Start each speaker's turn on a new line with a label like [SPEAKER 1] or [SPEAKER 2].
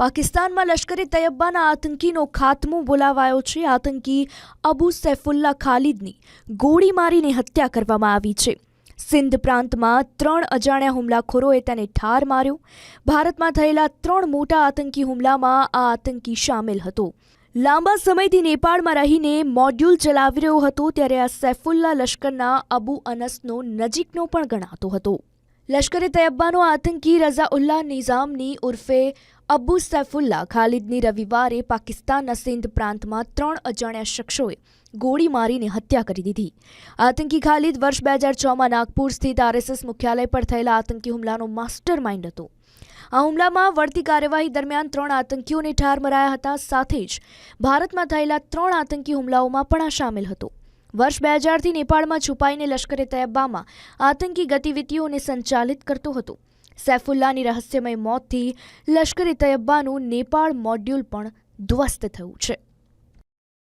[SPEAKER 1] પાકિસ્તાનમાં લશ્કરે તૈયબાના આતંકીનો ખાત્મો બોલાવાયો છે. આતંકી અબુ સૈફુલ્લા ખાલિદની ગોળી મારીને હત્યા કરવામાં આવી છે. સિંધ પ્રાંતમાં ત્રણ અજાણ્યા હુમલાખોરોએ તેને ઠાર માર્યો. ભારતમાં થયેલા ત્રણ મોટા આતંકી હુમલામાં આ આતંકી સામેલ હતો. લાંબા સમયથી નેપાળમાં રહીને મોડ્યુલ ચલાવી રહ્યો હતો, ત્યારે આ સૈફુલ્લા લશ્કરના અબુ અનસનો નજીકનો પણ ગણાતો હતો. લશ્કરે તૈયબ્બાનો આતંકી રઝાઉલ્લા નિઝામની ઉર્ફે અબુ સૈફુલ્લા ખાલિદની રવિવારે પાકિસ્તાનના સિંધ પ્રાંતમાં ત્રણ અજાણ્યા શખ્સોએ ગોળી મારીને હત્યા કરી દીધી. આતંકી ખાલિદ વર્ષ બે હજાર છમાં નાગપુર સ્થિત આરએસએસ મુખ્યાલય પર થયેલા આતંકી હુમલાનો માસ્ટર માઇન્ડ હતો. આ હુમલામાં વળતી કાર્યવાહી દરમિયાન ત્રણ આતંકીઓને ઠાર મરાયા હતા, સાથે જ ભારતમાં થયેલા ત્રણ આતંકી હુમલાઓમાં પણ આ સામેલ હતો. વર્ષ બે હજારથી નેપાળમાં છુપાઈને લશ્કરે તૈયબામાં આતંકી ગતિવિધિઓને સંચાલિત કરતો હતો. સૈફુલ્લાની રહસ્યમય મોતથી લશ્કરે તૈયબાનું નેપાળ મોડ્યુલ પણ ધ્વસ્ત થયું છે.